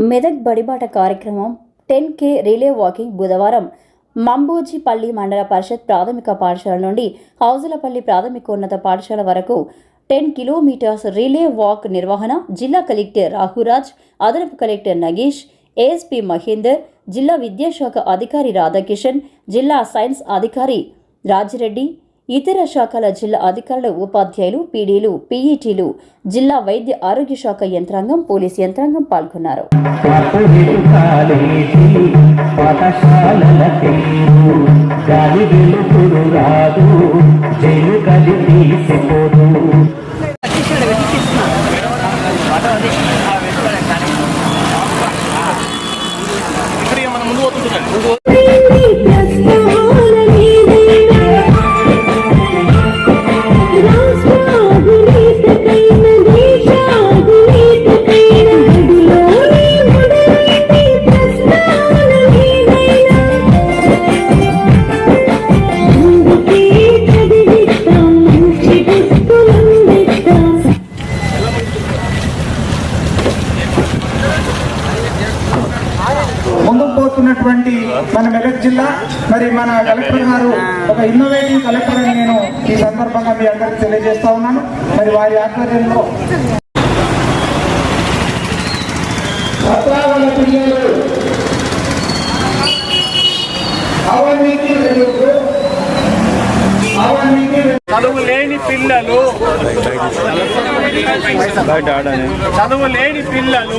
మెదక్ బడిబాట కార్యక్రమం టెన్ కే relay walking బుధవారం మంబోజిపల్లి మండల పరిషత్ ప్రాథమిక పాఠశాల నుండి హౌజులపల్లి ప్రాథమికోన్నత పాఠశాల వరకు టెన్ కిలోమీటర్స్ రిలే వాక్ నిర్వహణ జిల్లా కలెక్టర్ రాహురాజ్ అదనపు కలెక్టర్ నగేష్ ఏఎస్పీ మహేందర్ జిల్లా విద్యాశాఖ అధికారి రాధాకిషన్ జిల్లా సైన్స్ అధికారి రాజిరెడ్డి ఇతర శాఖల జిల్లా అధికారుల ఉపాధ్యాయులు పీడీలు పీఈటీలు జిల్లా వైద్య ఆరోగ్య శాఖ యంత్రాంగం పోలీస్ యంత్రాంగం పాల్గొన్నారు. రాదు పోతున్నటువంటి మన మెదక్ జిల్లా మరి మన కలెక్టర్ గారు ఒక ఇన్నోవేటివ్ కలెక్టర్ అని నేను ఈ సందర్భంగా మీ అందరికి తెలియజేస్తా ఉన్నాను. మరి వారి ఆధ్వర్యంలో. చదువు లేని పిల్లలు చదువు లేని పిల్లలు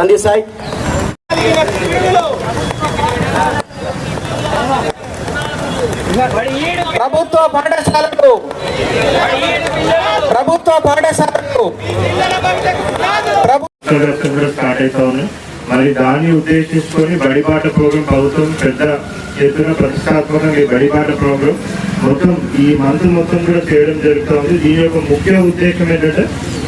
తండ్రి సాయి. ప్రభుత్వ పాఠశాలలు ప్రభుత్వ పాఠశాలలు స్టార్ట్ అవుతా ఉన్నాయి మరి దాన్ని ఉద్దేశించుకొని బడిబాట ప్రోగ్రాం ప్రభుత్వం పెద్ద ఎత్తున ప్రతిష్టాత్మకంగా ఈ బడిబాట ప్రోగ్రాం మొత్తం ఈ మంత్ మొత్తం కూడా చేయడం జరుగుతుంది. దీని యొక్క ముఖ్య ఉద్దేశం ఏంటంటే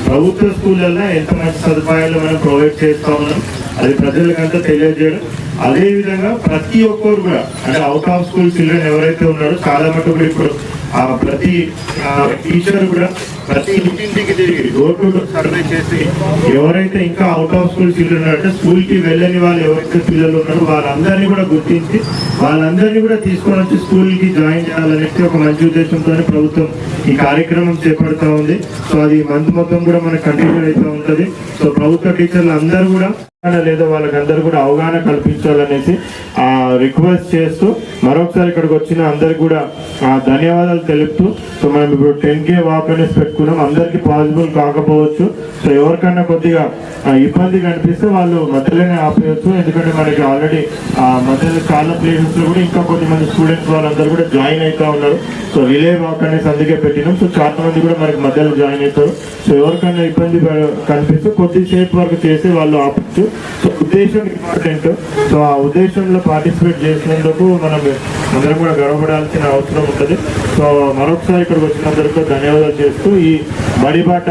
ప్రభుత్వ స్కూళ్ళల్లో ఎంత మంచి సదుపాయాలు మనం ప్రొవైడ్ చేస్తా ఉన్నాం అది ప్రజలకంతా తెలియజేయడం. అదే విధంగా ప్రతి ఒక్కరు కూడా అంటే అవుట్ ఆఫ్ స్కూల్ చిల్డ్రన్ ఎవరైతే ఉన్నారో చాలా మటుకు ఇప్పుడు ప్రతి టీచర్ కూడా ప్రతి ఇంటింటికి తిరిగి డోర్ టు డోర్ సర్వే చేసి ఎవరైతే ఇంకా అవుట్ ఆఫ్ స్కూల్ చిల్డ్రన్ అంటే స్కూల్కి వెళ్ళని వాళ్ళు ఎవరైతే పిల్లలు ఉన్నారో వాళ్ళందరినీ కూడా గుర్తించి వాళ్ళందరినీ కూడా తీసుకొని వచ్చి స్కూల్కి జాయిన్ చేయాలనేసి ఒక మంచి ఉద్దేశంతో ప్రభుత్వం ఈ కార్యక్రమం చేపడుతూ ఉంది. సో అది మంత్ మొత్తం కూడా మనకు కంటిన్యూ అవుతూ ఉంటుంది. సో ప్రభుత్వ టీచర్లు అందరూ కూడా లేదా వాళ్ళకందరూ కూడా అవగాహన కల్పించాలనేసి ఆ రిక్వెస్ట్ చేస్తూ మరొకసారి ఇక్కడికి వచ్చిన అందరికి కూడా ధన్యవాదాలు తెలుపుతూ సో మనం ఇప్పుడు టెన్ కే వాక్ అనేసి పెట్టుకున్నాం. అందరికి పాసిబుల్ కాకపోవచ్చు. సో ఎవరికన్నా కొద్దిగా ఇబ్బంది కనిపిస్తే వాళ్ళు మధ్యలోనే ఆపేయచ్చు. ఎందుకంటే మనకి ఆల్రెడీ ఆ మధ్యలో చాలా ప్లేసెస్లో కూడా ఇంకా కొంతమంది స్టూడెంట్స్ వాళ్ళందరూ కూడా జాయిన్ అవుతా ఉన్నారు. సో రిలే వాక్ అనేసి అందుకే పెట్టినాం. సో చాలా మంది కూడా మనకి మధ్యలో జాయిన్ అవుతారు. సో ఎవరికన్నా ఇబ్బంది ప- కనిపిస్తే కొద్దిసేపు వరకు చేసి వాళ్ళు ఆపచ్చు. సో ఉద్దేశం ఇంపార్టెంట్ సో ఆ ఉద్దేశంలో పార్టిసిపేట్ చేసినందుకు మనం అందరం కూడా గర్వపడాల్సిన అవసరం ఉంటుంది. సో మరొకసారి ఇక్కడికి వచ్చినందరికీ ధన్యవాదాలు చేస్తూ ఈ బడిబాట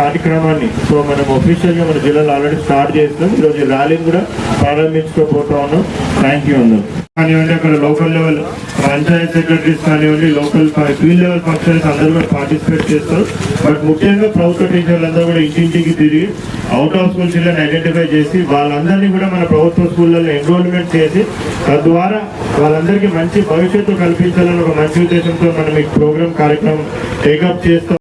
కార్యక్రమాన్ని సో మనం అఫీషియల్గా మన జిల్లాలో ఆల్రెడీ స్టార్ట్ చేస్తున్నాం ఈరోజు ర్యాలీని కూడా ప్రారంభించుకోబోతా ఉన్నాం. థ్యాంక్ యూ అందరూ. కానివ్వండి అక్కడ లోకల్ లెవెల్ పంచాయత్ సెక్రటరీస్ కానివ్వండి లోకల్ ఫీల్డ్ లెవెల్ ఫంక్షన్స్ అందరూ కూడా పార్టిసిపేట్ చేస్తారు. బట్ ముఖ్యంగా ప్రభుత్వ టీచర్లు అందరూ కూడా ఇంటింటికి తిరిగి out of school children identify చేసి వాళ్ళందరినీ కూడా మన ప్రభుత్వ స్కూళ్ళలో ఎన్రోల్మెంట్ చేసి తద్వారా వాళ్ళందరికీ మంచి భవిష్యత్తు కల్పించాలని ఒక మంచి ఉద్దేశంతో మనం ఈ ప్రోగ్రామ్ కార్యక్రమం టేకప్ చేస్తాం.